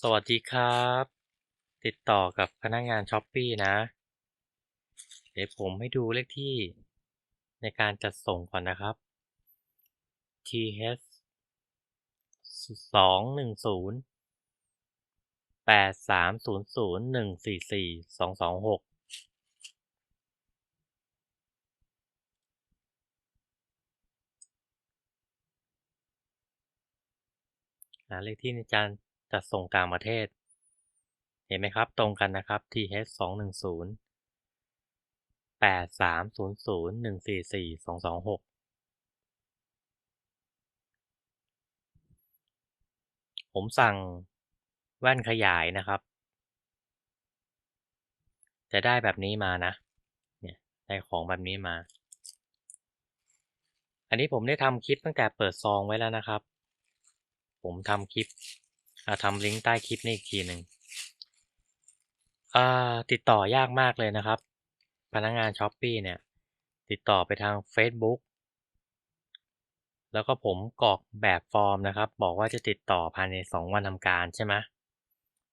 สวัสดีครับ ติดต่อกับพนักงานช้อปปี้นะ เดี๋ยวผมให้ดูเลขที่ในการจัดส่งก่อนนะครับ TH สองหนึ่งศูนย์แปดสามศูนย์ศูนย์หนึ่งสี่สี่สองสองหกเลขที่ในการ จัดส่งต่างประเทศ เห็นไหมครับ ตรงกันนะครับ TH สองหนึ่งศูนย์แปดสามศูนย์ศูนย์หนึ่งสี่สี่สองสองหกผมสั่งแว่นขยายนะครับ จะได้แบบนี้มานะ เนี่ยได้ของแบบนี้มา อันนี้ผมได้ทำคลิปตั้งแต่เปิดซองไว้แล้วนะครับ ผมทำคลิป ทำลิงก์ใต้คลิปนี่อีกทีหนึ่งติดต่อยากมากเลยนะครับ พนักงงานช้อปปีเนี่ย ติดต่อไปทาง Facebook แล้วก็ผมกรอกแบบฟอร์มนะครับ บอกว่าจะติดต่อภายในสองวันทำการใช่ไหม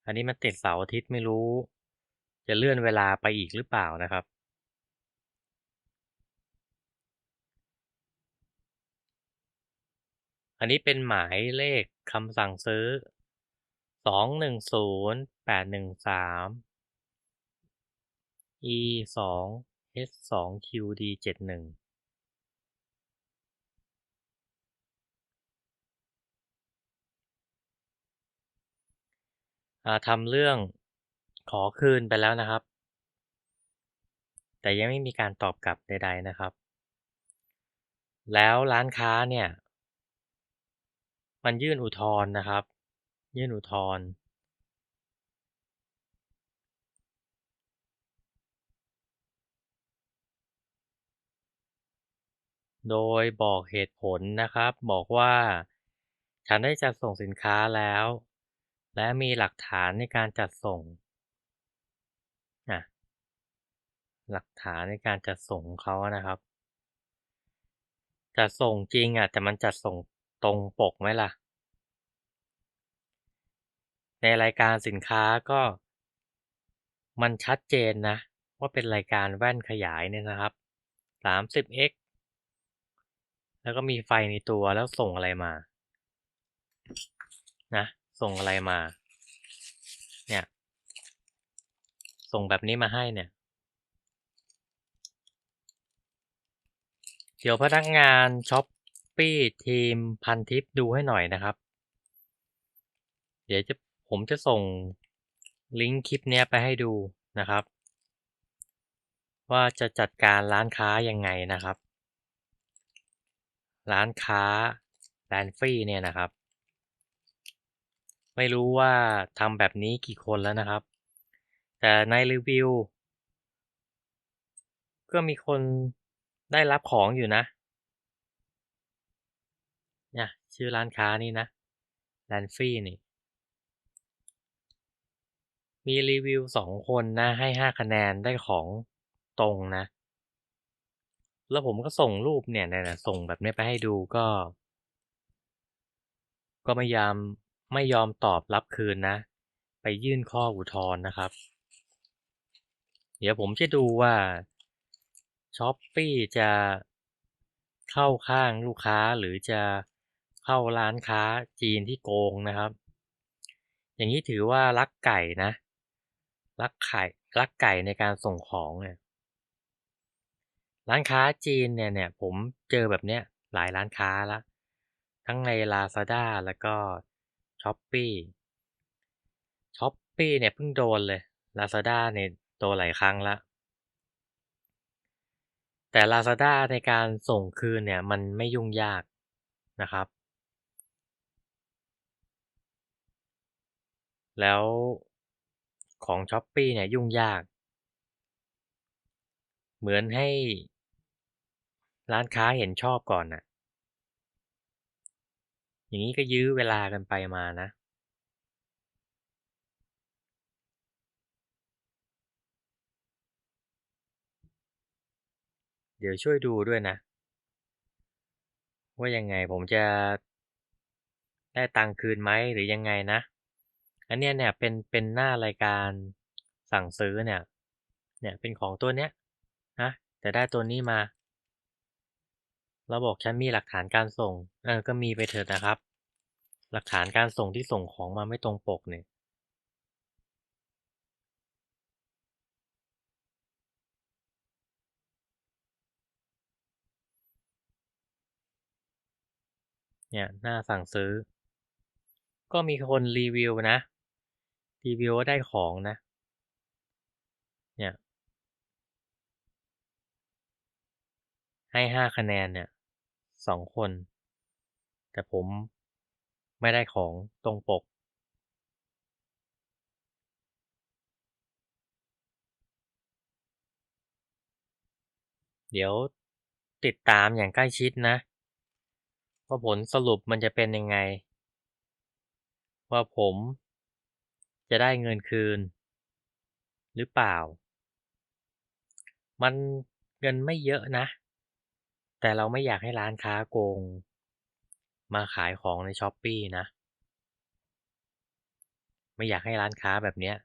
อันนี้มันติดเสาร์อาทิตย์ไม่รู้ จะเลื่อนเวลาไปอีกหรือเปล่านะครับอันนี้เป็นหมายเลขคำสั่งซื้อ สองหนึ่งศูนย์แปดหนึ่งสาม e สอง h สอง qd เจ็ดหนึ่งทำเรื่องขอคืนไปแล้วนะครับ แต่ยังไม่มีการตอบกลับใด ๆนะครับ แล้วร้านค้าเนี่ย มันยื่นอุทธรณ์นะครับ ยื่นอุทธรณ์โดยบอกเหตุผลนะครับ บอกว่า ฉันได้จัดส่งสินค้าแล้ว และมีหลักฐานในการจัดส่งหลักฐานในการจัดส่งของเขานะครับ จัดส่งจริงอะแต่มันจัดส่งตรงปกไหมล่ะ ในรายการสินค้าก็ มันชัดเจนนะ ว่าเป็นรายการแว่นขยายเนี่ยนะครับ 30x แล้วก็มีไฟในตัวแล้วส่งอะไรมา นะ ส่งอะไรมา เนี่ย ส่งแบบนี้มาให้เนี่ย เดี๋ยวพนักงานช้อปปี้ทีมพันทิปดูให้หน่อยนะครับ เดี๋ยวจะ ผมจะส่งลิงก์คลิปนี้ไปให้ดูนะครับ ว่าจะจัดการร้านค้ายังไงนะครับ ร้านค้าแลนฟรีเนี่ยนะครับ ไม่รู้ว่าทำแบบนี้กี่คนแล้วนะครับ แต่ในรีวิว ก็มีคนได้รับของอยู่นะเนี่ยชื่อร้านค้านี่นะแลนฟรีนี่ มีรีวิวสองคนนะให้ห้าคะแนนได้ของตรงนะ แล้วผมก็ส่งรูปเนี่ยนะส่งแบบนี้ไปให้ดูก็ ก็ไม่ยอมไม่ยอมตอบรับคืนนะ ไปยื่นข้ออุทธรณ์นะครับ เดี๋ยวผมจะดูว่าช้อปปี้จะเข้าข้างลูกค้าหรือจะเข้าร้านค้าจีนที่โกงนะครับ อย่างนี้ถือว่ารักไก่นะ รักไข่รักไก่ในการส่งของเนี่ยร้านค้าจีนเนี่ยเนี่ยผมเจอแบบเนี้ยหลายร้านค้าล้วทั้งใน Lazada แล้วก็ s h อ p e e s h อ p e e เนี่ยเพิ่งโดนเลย Lazada เนี่ยโดนหลายครั้งล้วแต่ Lazada ในการส่งคืนเนี่ยมันไม่ยุ่งยากนะครับ แล้ว ของ s h อ p e e เนี่ยยุ่งยาก เหมือนให้ร้านค้าเห็นชอบก่อนน่ะ อย่างนี้ก็ยื้อเวลากันไปมานะ เดี๋ยวช่วยดูด้วยนะ ว่ายังไงผมจะได้ตังคืนไหมหรือยังไงนะ อันเนี้ยเนี่ยเป็นเป็นหน้ารายการสั่งซื้อเนี่ย เนี่ยเป็นของตัวเนี้ยนะแต่ได้ตัวนี้มา เราบอกฉันมีหลักฐานการส่งเออก็มีไปเถอะนะครับ หลักฐานการส่งที่ส่งของมาไม่ตรงปกเนี่ยเนี่ยหน้าสั่งซื้อ ก็มีคนรีวิวนะ รีวิวว่าได้ของนะ เนี่ยให้ห้าคะแนนเนี่ยสองคน แต่ผมไม่ได้ของตรงปก เดี๋ยวติดตามอย่างใกล้ชิดนะ ว่าผลสรุปมันจะเป็นยังไง ว่าผม จะได้เงินคืน หรือเปล่า มันเงินไม่เยอะนะ แต่เราไม่อยากให้ร้านค้าโกง มาขายของในช้อปปีนะ ไม่อยากให้ร้านค้าแบบเนี้ย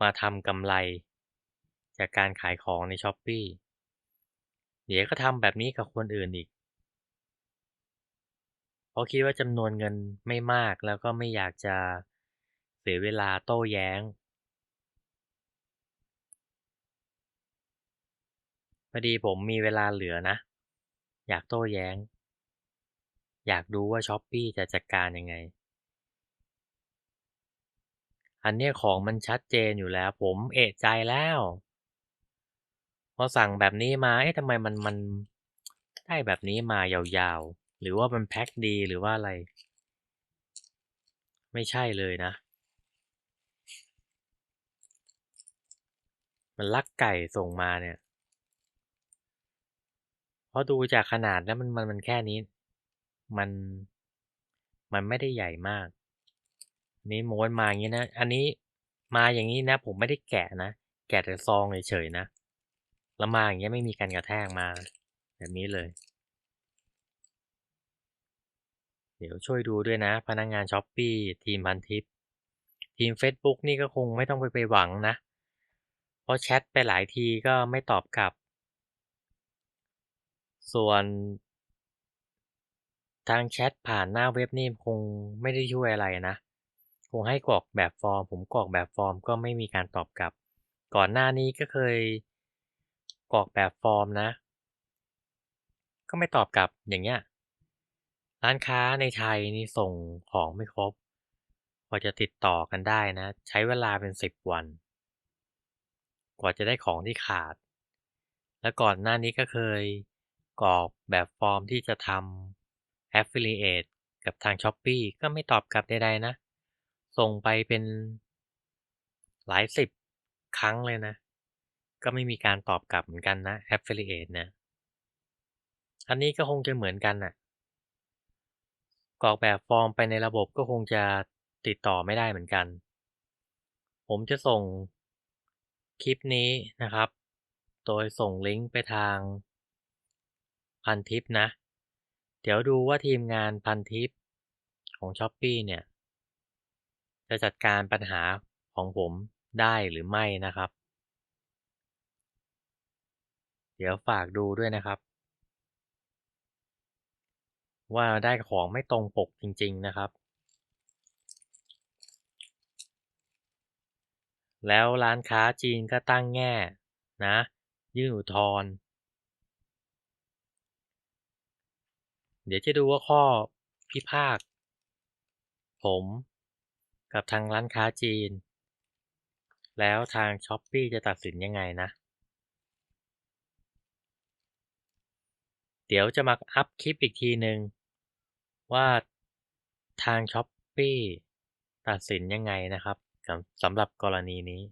มาทำกำไร จากการขายของในช้อปปีเดี๋ยวก็ทำแบบนี้กับคนอื่นอีก เพราะคิดว่าจำนวนเงินไม่มาก แล้วก็ไม่อยากจะเสียเวลาโต้แย้งพอดีผมมีเวลาเหลือนะ อยากโต้แย้ง อยากดูว่าช้อปปีจะจัดการยังไง อันนี้ของมันชัดเจนอยู่แล้ว ผมเอะใจแล้ว พอสั่งแบบนี้มา เอ๊ะทำไมมันมันได้แบบนี้มายาวๆ หรือว่ามันแพ็คดีหรือว่าอะไร ไม่ใช่เลยนะ มันลักไก่ส่งมาเนี่ย เพราะดูจากขนาดแล้วมันมันมันแค่นี้ มันมันไม่ได้ใหญ่มาก นี้ม้วนมาอย่างนี้นะ อันนี้มาอย่างนี้นะ ผมไม่ได้แกะนะ แกะแต่ซองเฉยๆนะ แล้วมาอย่างเงี้ยไม่มีการกระแทกมา แบบนี้เลย เดี๋ยวช่วยดูด้วยนะ พนักงงานช้อปปี้ทีมพันทิป ทีม Facebook นี่ก็คงไม่ต้องไปไปหวังนะ เพราะแชทไปหลายทีก็ไม่ตอบกลับ ส่วน ทางแชทผ่านหน้าเว็บนี่คงไม่ได้ช่วยอะไรนะ คงให้กรอกแบบฟอร์ม ผมกรอกแบบฟอร์มก็ไม่มีการตอบกลับ ก่อนหน้านี้ก็เคยกรอกแบบฟอร์มนะ ก็ไม่ตอบกลับอย่างเงี้ย ร้านค้าในไทยนี่ส่งของไม่ครบพอจะติดต่อกันได้นะ ใช้เวลาเป็นสิบวัน กว่าจะได้ของที่ขาด แล้วก่อนหน้านี้ก็เคยกรอกแบบฟอร์มที่จะทำ Affiliate กับทาง s h อ p e e ก็ไม่ตอบกลับใดๆนะ ส่งไปเป็นหลายสิบครั้งเลยนะ ก็ไม่มีการตอบกลับเหมือนกันนะ Affiliate นะ อันนี้ก็คงจะเหมือนกันน่ะ กรอกแบบฟอร์มไปในระบบก็คงจะติดต่อไม่ได้เหมือนกัน ผมจะส่งคลิปนี้นะครับ โดยส่งลิงก์ไปทางพันทิปนะ เดี๋ยวดูว่าทีมงานพันทิปของ s h อ p e e เนี่ย จะจัดการปัญหาของผมได้หรือไม่นะครับ เดี๋ยวฝากดูด้วยนะครับ ว่าได้ของไม่ตรงปกจริง ๆนะครับ แล้วร้านค้าจีนก็ตั้งแง่นะ ยื่นอุทธรณ์เดี๋ยวจะดูว่าข้อพิพาทผมกับทางร้านค้าจีน แล้วทางช้อปปีจะตัดสินยังไงนะ เดี๋ยวจะมาอัพคลิปอีกทีหนึ่ง ว่าทางช้อปปีตัดสินยังไงนะครับสำหรับกรณีนี้